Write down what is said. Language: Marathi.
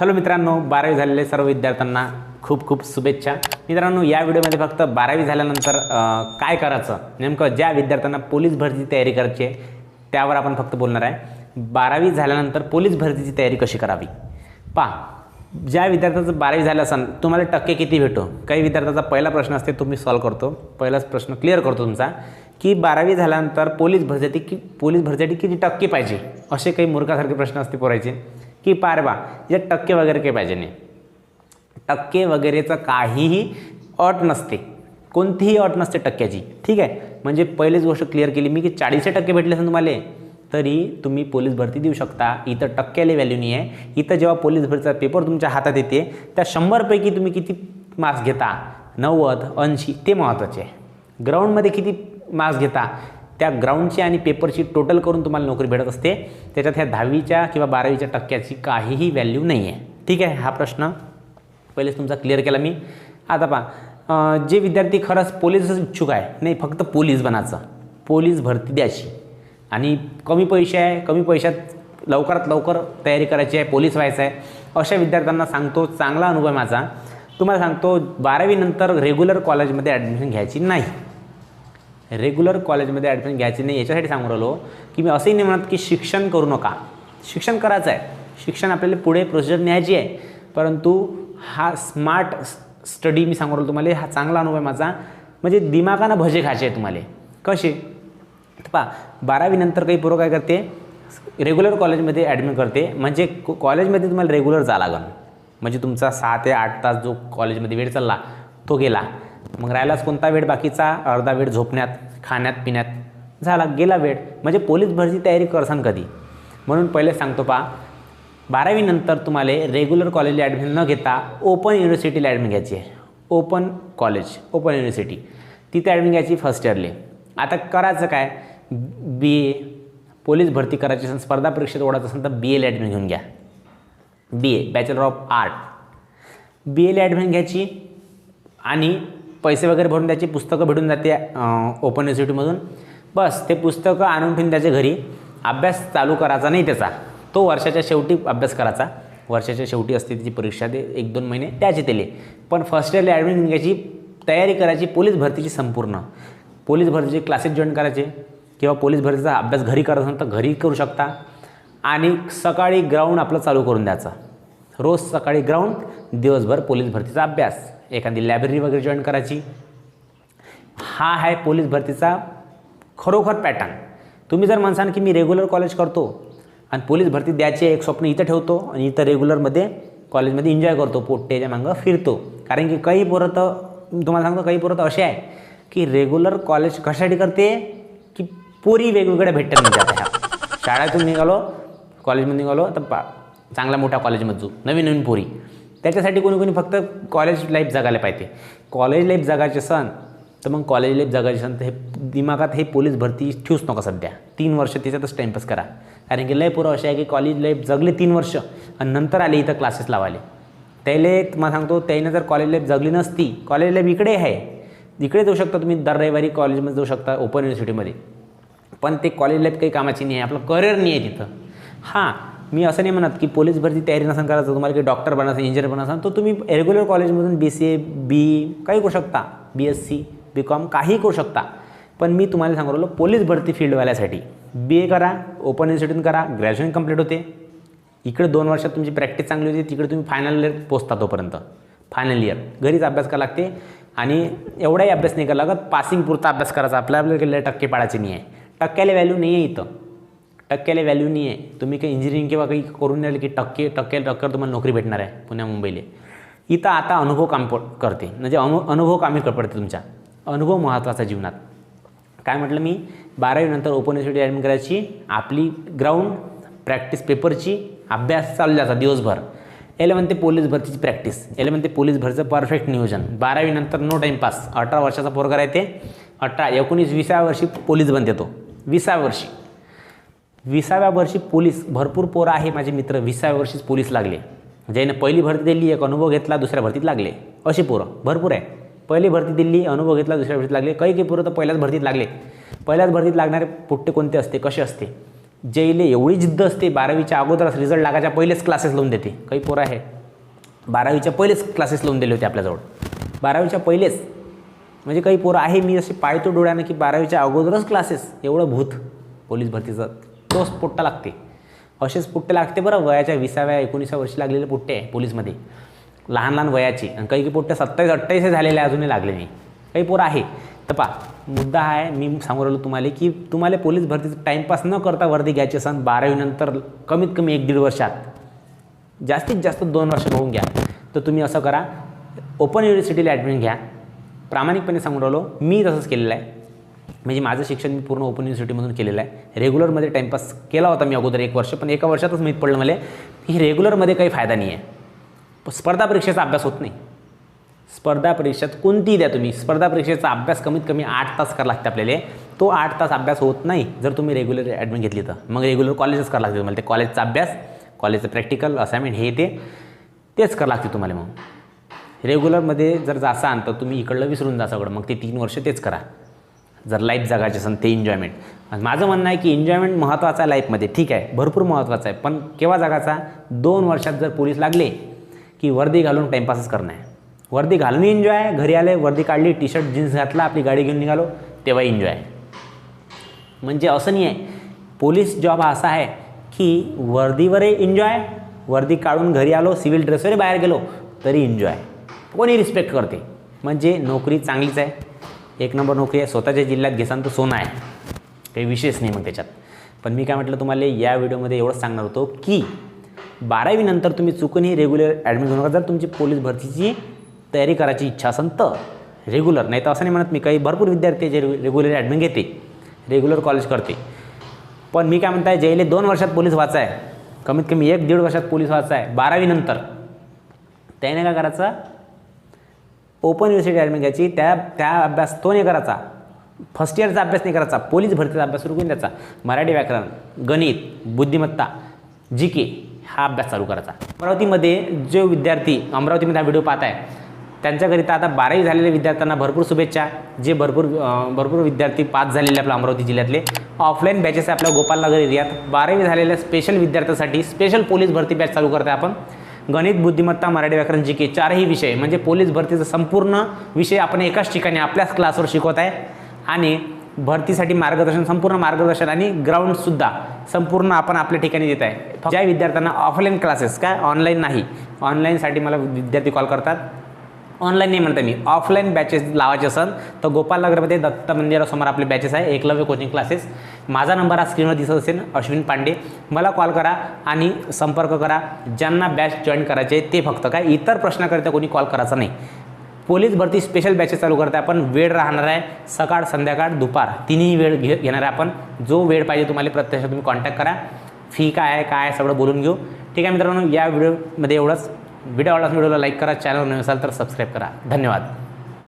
हॅलो मित्रांनो बारावी झालेले सर्व विद्यार्थ्यांना खूप खूप शुभेच्छा. मित्रांनो या व्हिडिओमध्ये फक्त बारावी झाल्यानंतर काय करायचं? नेमकं ज्या विद्यार्थ्यांना पोलीस भरतीची तयारी करायची आहे त्यावर आपण फक्त बोलणार आहे. बारावी झाल्यानंतर पोलीस भरतीची तयारी कशी करावी? पहा ज्या विद्यार्थ्याचं बारावी झालं असेल तुम्हाला टक्के किती भेटो? काही विद्यार्थ्याचा पहिला प्रश्न असते तो मी सॉल्व करतो. पहिलाच प्रश्न क्लिअर करतो तुमचा की बारावी झाल्यानंतर पोलीस भरतीसाठी की पोलीस भरतीसाठी किती टक्के पाहिजे? असे काही मूर्खासारखे प्रश्न असते पोरायचे. की पारवा जे टक्के वगैरे काही पाहिजे नाही. टक्के वगैरेचं काहीही अट नसते. कोणतीही अट नसते टक्क्याची. ठीक आहे? म्हणजे पहिलीच गोष्ट क्लिअर केली मी की चाळीसशे टक्के भेटले असेल तुम्हाला तरी तुम्ही पोलीस भरती देऊ शकता. इथं टक्क्याला व्हॅल्यू नाही आहे इथं जेव्हा पोलीस भरतीचा पेपर तुमच्या हातात येते त्या शंभरपैकी तुम्ही किती मार्क्स घेता? नव्वद ऐंशी ते महत्त्वाचे आहे. ग्राउंडमध्ये किती मार्क्स घेता? त्या ग्राउंडची आणि पेपरची टोटल करून तुम्हाला नोकरी भेटत असते. त्याच्यात ह्या दहावीच्या किंवा बारावीच्या टक्क्याची काहीही व्हॅल्यू नाही आहे ठीक आहे हा प्रश्न पहिलेच तुमचा क्लिअर केला मी. आता पहा जे विद्यार्थी खरंच पोलीसच इच्छुक आहे नाही फक्त पोलीस बनायचं. पोलीस भरती द्यायची. आणि कमी पैसे आहे कमी पैशात लवकरात लवकर तयारी करायची आहे पोलीस व्हायचं आहे. अशा विद्यार्थ्यांना सांगतो चांगला अनुभव माझा. तुम्हाला सांगतो बारावीनंतर रेग्युलर कॉलेजमध्ये ॲडमिशन घ्यायची नाही. रेग्युलर कॉलेजमध्ये ॲडमिशन घ्यायची नाही याच्यासाठी सांगू राहिलो की मी असंही नाही म्हणत की शिक्षण करू नका. शिक्षण करायचं आहे शिक्षण आपल्याला पुढे प्रोसिजर न्यायची आहे. परंतु हा स्मार्ट स्टडी मी सांगू राहिलो तुम्हाला हा चांगला अनुभव आहे माझा. म्हणजे दिमागानं भजे खायचे आहे तुम्हाला. कसे? पहा बारावीनंतर काही पोरं काय करते? रेग्युलर कॉलेजमध्ये ॲडमिट करते. म्हणजे कॉलेजमध्ये तुम्हाला रेग्युलर जा लागन. म्हणजे तुमचा सहा ते आठ तास जो कॉलेजमध्ये वेळ चालला तो गेला. मग राहिलाच कोणता वेळ बाकीचा? अर्धा वेळ झोपण्यात खाण्यात पिण्यात. झाला गेला वेळ. म्हणजे पोलीस भरती तयारी करसान कधी? म्हणून पहिले सांगतो पहा बारावीनंतर तुम्हाला रेग्युलर कॉलेजला ॲडमिशन न घेता ओपन युनिव्हर्सिटीला ॲडमिशन घ्यायची आहे. ओपन कॉलेज ओपन युनिव्हर्सिटी तिथे ॲडमिशन घ्यायची फर्स्ट इयरले आता करायचं काय? बी ए पोलीस भरती करायची असेल स्पर्धा परीक्षेत ओढायचं असेल तर बी एला ॲडमिशन घेऊन घ्या. B A bachelor of art B एला ॲडमिशन घ्यायची आणि पैसे वगैरे भरून द्यायची पुस्तकं भेटून जाते ओपन युनिव्हर्सिटीमधून बस ते पुस्तकं आणून ठेवून त्याच्या घरी. अभ्यास चालू करायचा नाही त्याचा. तो वर्षाच्या शेवटी अभ्यास करायचा. वर्षाच्या शेवटी असते त्याची परीक्षा ते एक दोन महिने त्याचे तेले पण फर्स्ट इयरला ॲडमिशन घ्यायची तयारी करायची पोलीस भरतीची संपूर्ण. पोलीस भरतीचे क्लासेस जॉईन करायचे. किंवा पोलीस भरतीचा अभ्यास घरी करत असेल तर घरी करू शकता. आणि सकाळी ग्राउंड आपलं चालू करून द्यायचं. रोज सकाळी ग्राउंड दिवसभर पोलीस भरतीचा अभ्यास. एखादी लायब्ररी वगैरे जॉईन करायची. हा आहे पोलीस भरतीचा खरोखर पॅटर्न तुम्ही जर म्हणसान की मी रेग्युलर कॉलेज करतो आणि पोलीस भरती द्यायची एक स्वप्न इथं ठेवतो आणि इथं रेग्युलरमध्ये कॉलेजमध्ये एन्जॉय करतो पोट्टेच्या मागं फिरतो. कारण की काही पोरं तर तुम्हाला सांगतो काही पोरं तर असे आहे की रेग्युलर कॉलेज कशासाठी करते? की पोरी वेगवेगळ्या भेटतात म्हणजे आता ह्या शाळेतून निघालो कॉलेजमध्ये निघालो तर पा चांगल्या मोठ्या कॉलेजमध्ये जाऊ नवीन नवीन पोरी. त्याच्यासाठी कोणी कोणी फक्त कॉलेज लाईफ जगायला पाहिजे. कॉलेज लाईफ जगायचे सण तर मग कॉलेज लाईफ जगायचे सण तर हे दिमागात हे पोलीस भरती ठेवूच नका सध्या. तीन वर्ष त्याच्यातच टाईमपास करा. कारण की लय पुरा असे आहे की कॉलेज लाईफ जगले तीन वर्ष आणि नंतर आले इथं क्लासेस लावाले त्याले तुम्हाला सांगतो त्याने जर कॉलेज लाईफ जगली नसती कॉलेज लाईफ इकडे आहे. इकडे जाऊ शकता तुम्ही दर रविवारी कॉलेजमध्ये जाऊ शकता ओपन युनिव्हर्सिटीमध्ये पण ते कॉलेज लाईफ काही कामाची नाही आहे आपलं करिअर नाही आहे तिथं. हां मी असं नाही म्हणत की पोलीस भरती तयारी नसेल करायचं तुम्हाला काही डॉक्टर बनायचं इंजिनियर बनायचं तर तुम्ही रेग्युलर कॉलेजमधून बी सी ए बी काही करू शकता. B S C B com काही करू शकता. पण मी तुम्हाला सांगू राहिलो पोलीस भरती फील्डवाल्यासाठी बी ए करा ओपन इन्स्टिट्यूट करा ग्रॅज्युएशन कंप्लीट होते. इकडे दोन वर्षात तुमची प्रॅक्टिस चांगली होती तिकडे तुम्ही फायनल इयर पोचता तोपर्यंत. फायनल इयर घरीच अभ्यास करावा लागते. आणि एवढाही अभ्यास नाही करावा लागत पासिंग पुरता अभ्यास करायचा. आपल्या आपल्याला टक्के पाडायचे नाही आहे. टक्क्याला व्हॅल्यू नाही आहे इथं. टक्क्याला व्हॅल्यू नाही आहे तुम्ही काही इंजिनिअरिंग किंवा काही करून द्याल की टक्के टक्के टक्कर तुम्हाला नोकरी भेटणार आहे पुण्या मुंबईला. इथं आता अनुभव काम प- करते. म्हणजे अनु अनुभव कामी पडते तुमच्या. अनुभव महत्त्वाचा जीवनात. काय म्हटलं मी? बारावीनंतर ओपन युनिव्हर्सिटी ॲडमिट करायची. आपली ग्राउंड प्रॅक्टिस पेपरची अभ्यास चालू जाता दिवसभर. याला म्हणते पोलीस भरतीची प्रॅक्टिस याला म्हणते पोलीस भरतीचं परफेक्ट नियोजन. बारावीनंतर नो टाईमपास अठरा वर्षाचा पोरगा राहते. अठरा एकोणीस विसाव्या वर्षी पोलीस बनते तो. विसाव्या वर्षी. विसाव्या वर्षी पोलीस भरपूर पोरं आहे माझे मित्र विसाव्या वर्षीच पोलीस लागले. ज्याने पहिली भरती दिली एक अनुभव घेतला दुसऱ्या भरतीत लागले. असे पोरं भरपूर आहे. पहिली भरती दिली अनुभव घेतला दुसऱ्या भरतीत लागले. काही काही पोरं तर पहिल्याच भरतीत लागले. पहिल्याच भरतीत लागणारे पुट्टे कोणते असते? कसे असते? जैले एवढी जिद्द असते बारावीच्या अगोदरच रिझल्ट लागायच्या पहिलेच क्लासेस लावून देते. काही पोरं आहे. बारावीच्या पहिलेच क्लासेस लावून दिले होते आपल्याजवळ. बारावीच्या पहिलेच. म्हणजे काही पोरं आहे मी असे पाळतो डोळ्यानं की बारावीच्या अगोदरच क्लासेस एवढं भूत. पोलीस भरतीचं तोच पुट्टा लागते. असेच पुट्टे लागते बरं वयाच्या विसाव्या एकोणीसाव्या वर्षी लागलेले पुट्टे आहे पोलीसमध्ये. लहान लहान वयाचे आणि काही पुट्टे पोट्टे सत्तावीस अठ्ठावीस झालेले आहे, अजूनही लागले नाही. काही पोरं आहे. तर पा मुद्दा आहे मी सांगू राहिलो तुम्हाला की तुम्हाला पोलीस भरतीचं टाईमपास न करता वर्दी घ्यायची असन बारावीनंतर कमीत कमी एक दीड वर्षात. जास्तीत जास्त दोन वर्ष होऊन घ्या. तर तुम्ही असं करा ओपन युनिव्हर्सिटीला ॲडमिशन घ्या. प्रामाणिकपणे सांगून राहिलो मी तसंच केलेलं आहे. म्हणजे माझं शिक्षण मी पूर्ण ओपन युनिव्हर्सिटीमधून केलेलं आहे. रेग्युलरमध्ये टाईमपास केला होता मी अगोदर एक वर्ष पण एका वर्षातच माहीत पडलं मला. की रेग्युलरमध्ये काही फायदा नाही आहे स्पर्धा परीक्षेचा अभ्यास होत नाही. स्पर्धा परीक्षेत कोणतीही द्या तुम्ही. स्पर्धा परीक्षेचा अभ्यास कमीत कमी आठ तास करावा लागते आपल्याला. तो आठ तास अभ्यास होत नाही जर तुम्ही रेग्युलर ॲडमिट घेतली तर. मग रेग्युलर कॉलेजच करावं लागते तुम्हाला. ते कॉलेजचा अभ्यास कॉलेजचं प्रॅक्टिकल असाइनमेंट हे ते तेच करावं लागते तुम्हाला मग. रेग्युलरमध्ये जर जासान तर तुम्ही इकडलं विसरून जा सगळं. मग ते तीन वर्ष तेच करा. जर लाईफ जगायची असेल ते एन्जॉयमेंट माझं म्हणणं आहे की एन्जॉयमेंट महत्त्वाचा आहे लाईफमध्ये ठीक आहे भरपूर महत्त्वाचं आहे. पण केव्हा जगाचा दोन वर्षात जर पोलीस लागले की वर्दी घालून टाईमपासच करणं. आहे वर्दी घालून एन्जॉय आहे घरी आले वर्दी काढली टी शर्ट जीन्स घातला आपली गाडी घेऊन निघालो तेव्हा एन्जॉय आहे. म्हणजे असं नाही आहे. पोलीस जॉब हा असा आहे की वर्दीवरही एन्जॉय वर्दी काढून घरी आलो सिव्हिल ड्रेसवरही बाहेर गेलो तरी एन्जॉय कोणी रिस्पेक्ट करते. म्हणजे नोकरी चांगलीच आहे. एक नंबर नोकरी आहे स्वतःच्या जिल्ह्यात घेसान तर सोनं आहे. काही विशेष नाही मग त्याच्यात. पण मी काय म्हटलं तुम्हाला या व्हिडिओमध्ये एवढंच सांगणार होतो की बारावीनंतर तुम्ही चुकूनही रेग्युलर ॲडमिट घेऊ नका. जर तुमची पोलीस भरतीची तयारी करायची इच्छा असेल तर रेग्युलर नाही तर असं नाही म्हणत मी काही भरपूर विद्यार्थी जे रेग्युलर ॲडमिट घेते रेग्युलर कॉलेज करते. पण मी काय म्हणताय जैले दोन वर्षात पोलीस वाचाय आहे कमीत कमी एक दीड वर्षात पोलीस वाचाय आहे बारावीनंतर त्याने काय करायचं? ओपन युनिव्हर्सिटी ॲडमिट घ्यायची त्या त्या अभ्यास तो नाही करायचा. फर्स्ट इयरचा अभ्यास नाही करायचा. पोलीस भरतीचा अभ्यास सुरू करून द्यायचा. मराठी व्याकरण गणित बुद्धिमत्ता जी के हा अभ्यास चालू करायचा. अमरावतीमध्ये जो विद्यार्थी अमरावतीमध्ये हा व्हिडिओ पाहत आहे त्यांच्याकरिता आता बारावी झालेल्या विद्यार्थ्यांना भरपूर शुभेच्छा. जे भरपूर भरपूर विद्यार्थी पास झालेले आपल्या अमरावती जिल्ह्यातले. ऑफलाईन बॅचेस आहे आपल्या गोपालनगर एरियात. बारावी झालेल्या स्पेशल विद्यार्थ्यासाठी स्पेशल पोलीस भरती बॅच चालू करत आहे आपण. गणित बुद्धिमत्ता मराठी व्याकरण जी के चारही विषय म्हणजे पोलीस भरतीचा संपूर्ण विषय आपण एकाच ठिकाणी आपल्याच क्लासवर शिकवत आहे. आणि भरतीसाठी मार्गदर्शन संपूर्ण मार्गदर्शन आणि ग्राउंडसुद्धा संपूर्ण आपण आपल्या ठिकाणी देत आहे. ज्या विद्यार्थ्यांना ऑफलाईन क्लासेस काय ऑनलाईन नाही ऑनलाईनसाठी मला विद्यार्थी कॉल करतात. ऑनलाईन नाही म्हणते मी. ऑफलाईन बॅचेस लावायचे असेल तर गोपालनगरमध्ये दत्त मंदिरासमोर आपले बॅचेस आहे. एकलव्य कोचिंग क्लासेस माझा नंबर हा स्क्रीनवर दिसत असेल अश्विन पांडे. मला कॉल करा आणि संपर्क करा. ज्यांना बॅच जॉईन करायचे ते फक्त काय इतर प्रश्नाकरिता कोणी कॉल करायचा नाही. पोलीस भरती स्पेशल बॅचेस चालू करते आपण. वेळ राहणार आहे. सकाळ संध्याकाळ दुपार. तिन्ही वेळ घे घेणार आहे आपण. जो वेळ पाहिजे तुम्हाला प्रत्यक्ष तुम्ही कॉन्टॅक्ट करा. फी काय आहे काय आहे सगळं बोलून घेऊ. ठीक आहे मित्रांनो या व्हिडिओमध्ये एवढंच. व्हिडिओ आवडला व्हिडिओला लाईक करा चॅनल नवीन असाल तर सबस्क्राईब करा. धन्यवाद.